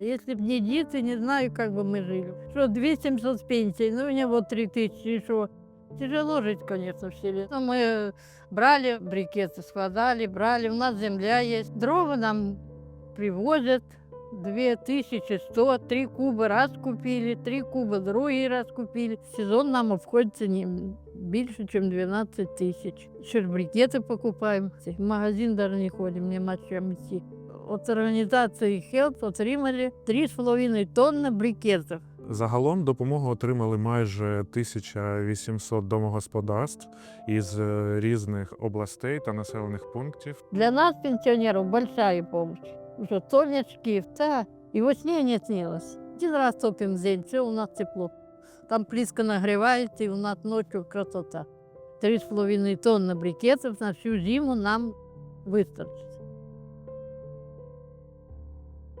Если бы не дети, не знаю, как бы мы жили. Что, 2700 с пенсии, ну, у меня вот 3000, что. Тяжело жить, конечно, в селе. Но мы брали брикеты, складали, брали. У нас земля есть. Дрова нам привозят. 2100, три куба раз купили, три куба другий раз купили. Сезон нам обходится не більше, чем 12 тысяч. Еще ж брикеты покупаем. В магазин даже не ходим, нема чем идти. От організації Health отримали 3,5 тонни брикетів. Загалом допомогу отримали майже 1800 домогосподарств із е, різних областей та населених пунктів. Для нас, пенсионеров, большая помощь. Уже солнечки, да, и во не снилось. Один раз топим в день, все у нас тепло. Там плитка нагревается, и у нас ночью красота. Три с половиной тонны брикетов на всю зиму нам выстачит.